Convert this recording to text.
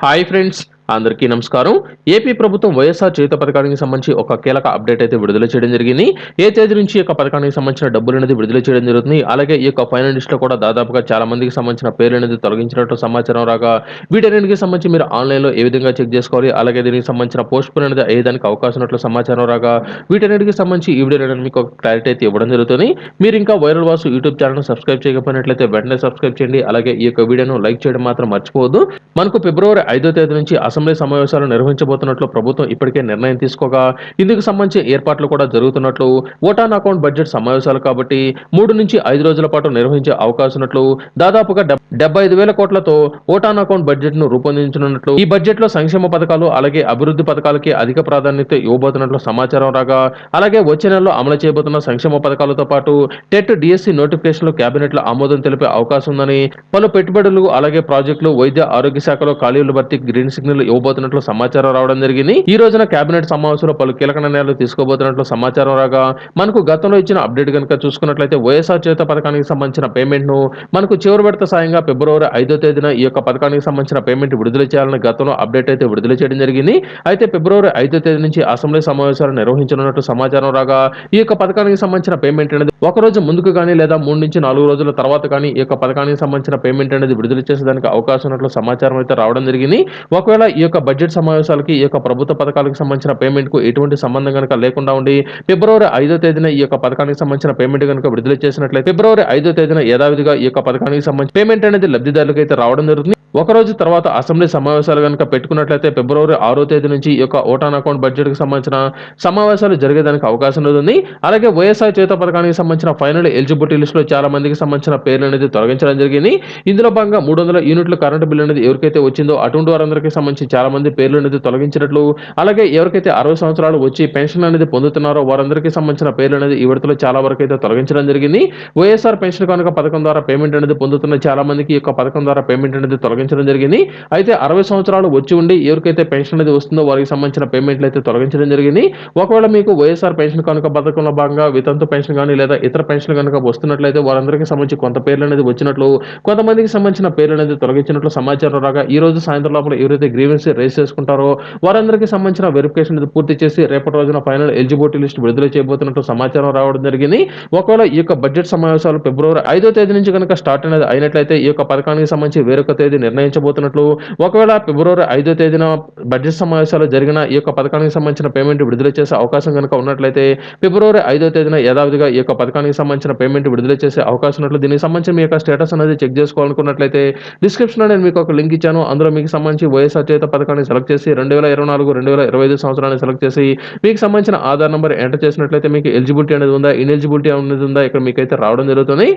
Hi friends అందరికీ నమస్కారం. AP ప్రభుత్వం వైఎస్ఆర్ చేత పథకానికి సంబంధించి ఒక కీలక అప్డేట్ అయితే విడుదల చేయడం జరిగింది. ఏ తేదీ నుంచి ఈ యొక్క పథకానికి సంబంధించిన డబ్బులు అనేది విడుదల చేయడం జరుగుతుంది? అలాగే ఈ యొక్క ఫైనల్ లిస్ట్లో కూడా దాదాపుగా చాలా మందికి సంబంధించిన పేర్లు అనేది తొలగించినట్టు సమాచారం రాగా వీటన్నిటికి సంబంధించి మీరు ఆన్లైన్లో ఏ విధంగా చెక్ చేసుకోవాలి? అలాగే దీనికి సంబంధించిన పోస్ట్ పోన్ అనేది అయ్యేదానికి అవకాశం ఉన్నట్లు సమాచారం రాగా వీటన్నిటికి సంబంధించి ఈ వీడియో అనేది మీకు ఒక క్లారిటీ అయితే ఇవ్వడం జరుగుతుంది. మీరు ఇంకా viral Vasu YouTube channel subscribe చేయకపోయినట్లయితే వెంటనే సబ్స్క్రైబ్ చేయండి. అలాగే ఈ యొక్క వీడియోను లైక్ చేయడం మాత్రం మర్చిపోవద్దు. మనకు ఫిబ్రవరి ఐదో తేదీ నుంచి అసెంబ్లీ సమావేశాలు నిర్వహించబోతున్నట్లు ప్రభుత్వం ఇప్పటికే నిర్ణయం తీసుకోగా ఇందుకు సంబంధించి ఏర్పాట్లు కూడా జరుగుతున్నట్లు ఓటాన్ అకౌంట్ బడ్జెట్ సమావేశాలు కాబట్టి మూడు నుంచి ఐదు రోజుల పాటు నిర్వహించే అవకాశం ఉన్నట్లు దాదాపుగా డెబ్బై ఐదు వేల కోట్లతో ఓటాన్ అకౌంట్ బడ్జెట్ను రూపొందించనున్నట్లు ఈ బడ్జెట్లో సంక్షేమ పథకాలు అలాగే అభివృద్ధి పథకాలకి అధిక ప్రాధాన్యత ఇవ్వబోతున్నట్లు సమాచారం రాగా అలాగే వచ్చే నెలలో అమలు చేయబోతున్న సంక్షేమ పథకాలతో పాటు టెట్ డిఎస్సి నోటిఫికేషన్లు కేబినెట్లో ఆమోదం తెలిపే అవకాశం ఉందని పలు పెట్టుబడులు అలాగే ప్రాజెక్టులు వైద్య ఆరోగ్య శాఖలో ఖాళీలు భర్తీ గ్రీన్ సిగ్నల్ ఇవ్వబోతున్నట్లు సమాచారం రావడం జరిగింది. ఈ రోజున కేబినెట్ సమావేశంలో పలు కీలక నిర్ణయాలు తీసుకోబోతున్నట్లు సమాచారం రాగా మనకు గతంలో ఇచ్చిన అప్డేట్ కనుక చూసుకున్నట్లయితే వైఎస్ఆర్ చేత పథకానికి సంబంధించిన పేమెంట్ను మనకు చివరి విడత సాయంగా ఫిబ్రవరి ఐదో తేదీన ఈ యొక్క పథకానికి సంబంధించిన పేమెంట్ విడుదల చేయాలని గతంలో అప్డేట్ అయితే విడుదల చేయడం జరిగింది. అయితే ఫిబ్రవరి ఐదో తేదీ నుంచి అసెంబ్లీ సమావేశాలు నిర్వహించనున్నట్లు సమాచారం రాగా ఈ యొక్క పథకానికి సంబంధించిన పేమెంట్ అనేది ఒక రోజు ముందుకు కానీ లేదా మూడు నుంచి నాలుగు రోజుల తర్వాత కానీ ఈ యొక్క పథకానికి సంబంధించిన పేమెంట్ అనేది విడుదల చేసేదానికి అవకాశం ఉన్నట్లు సమాచారం అయితే రావడం జరిగింది. ఒకవేళ ఈ యొక్క బడ్జెట్ సమావేశాలకి ఈ యొక్క ప్రభుత్వ పథకాలకు సంబంధించిన పేమెంట్కు ఎటువంటి సంబంధం కనుక లేకుండా ఉండి ఫిబ్రవరి ఐదో తేదీన ఈ యొక్క పథకానికి సంబంధించిన పేమెంట్ కనుక విడుదల చేసినట్లయితే ఫిబ్రవరి ఐదో తేదీన యథావిధిగా ఈ యొక్క పథకానికి సంబంధించి పేమెంట్ అనేది లబ్ధిదారులకు అయితే రావడం జరుగుతుంది. ఒక రోజు తర్వాత అసెంబ్లీ సమావేశాలు కనుక పెట్టుకున్నట్లయితే ఫిబ్రవరి ఆరో తేదీ నుంచి ఈ యొక్క ఓటాన్ అకౌంట్ బడ్జెట్కి సంబంధించిన సమావేశాలు జరిగేదానికి అవకాశం ఉంది అలాగే వైఎస్ఆర్ చేత పథకానికి సంబంధించిన ఫైనల్ ఎలిజిబిలిటీ లిస్ట్లో చాలా మందికి సంబంధించిన పేర్లు అనేది తొలగించడం జరిగింది. ఇందులో భాగంగా మూడు వందల యూనిట్ల కరెంటు బిల్ అనేది ఎవరికైతే వచ్చిందో అటువంటి వారందరికీ సంబంధించి చాలా మంది పేర్లు అనేది తొలగించినట్లు అలాగే ఎవరికైతే అరవై సంవత్సరాలు వచ్చి పెన్షన్ అనేది పొందుతున్నారో వారందరికీ సంబంధించిన పేర్లు అనేది ఈ విడతలో చాలా వరకు అయితే తొలగించడం జరిగింది. వైఎస్ఆర్ పెన్షన్ కనుక పథకం ద్వారా పేమెంట్ అనేది పొందుతున్న చాలా మందికి ఈ యొక్క పథకం ద్వారా పేమెంట్ అనేది తొలగించడం జరిగింది. అయితే అరవై సంవత్సరాలు వచ్చి ఉండి ఎవరికైతే పెన్షన్ అనేది వస్తుందో వారికి సంబంధించిన పేమెంట్లు అయితే తొలగించడం జరిగింది. ఒకవేళ మీకు వైఎస్ఆర్ పెన్షన్ కనుక పథకంలో భాగంగా వితంతు పెన్షన్ కానీ లేదా ఇతర పెన్షన్ కనుక వస్తున్నట్లయితే వారందరికీ సంబంధించి కొంత పేర్లు అనేది వచ్చినట్లు కొంతమందికి సంబంధించిన పేర్లు అనేది తొలగించినట్లు సమాచారం రాగా ఈ రోజు సాయంత్రం లోపల ఎవరైతే గ్రీవెన్స్ రేస్ చేసుకుంటారో వారందరికీ సంబంధించిన వెరిఫికేషన్ అనేది పూర్తి చేసి రేపటి రోజున ఫైనల్ ఎలిజిబిలిటీ లిస్ట్ విడుదల చేయబోతున్నట్లు సమాచారం రావడం జరిగింది. ఒకవేళ ఈ యొక్క బడ్జెట్ సమావేశాలు ఫిబ్రవరి ఐదో తేదీ నుంచి కనుక స్టార్ట్ అనేది అయినట్లయితే ఈ యొక్క పథకానికి సంబంధించి వేరొక తేదీ నిర్ణయించబోతున్నట్లు ఒకవేళ ఫిబ్రవరి ఐదో తేదీన బడ్జెట్ సమావేశాలు జరిగిన ఈ యొక్క పథకానికి సంబంధించిన పేమెంట్ విడుదల చేసే అవకాశం కనుక ఉన్నట్లయితే ఫిబ్రవరి ఐదో తేదీన యథావిధిగా ఈ యొక్క పథకానికి సంబంధించిన పేమెంట్ విడుదల చేసే అవకాశం ఉన్నట్లు దీనికి సంబంధించి మీ యొక్క స్టేటస్ అనేది చెక్ చేసుకోవాలనుకున్నట్లయితే డిస్క్రిప్షన్ నేను మీకు ఒక లింక్ ఇచ్చాను. అందులో మీకు సంబంధించి వైఎస్ఆర్ చేత పథకాన్ని సెలెక్ట్ చేసి రెండు వేల ఇరవై నాలుగు రెండు వేల ఇరవై ఐదు సంవత్సరాన్ని సెలెక్ట్ చేసి మీకు సంబంధించిన ఆధార్ నెంబర్ ఎంటర్ చేసినట్లయితే మీకు ఎలిజిబిలిటీ అనేది ఉందా ఇన్ఎలిజిబిలిటీ అనేది ఉందా ఇక్కడ మీకైతే రావడం జరుగుతుంది.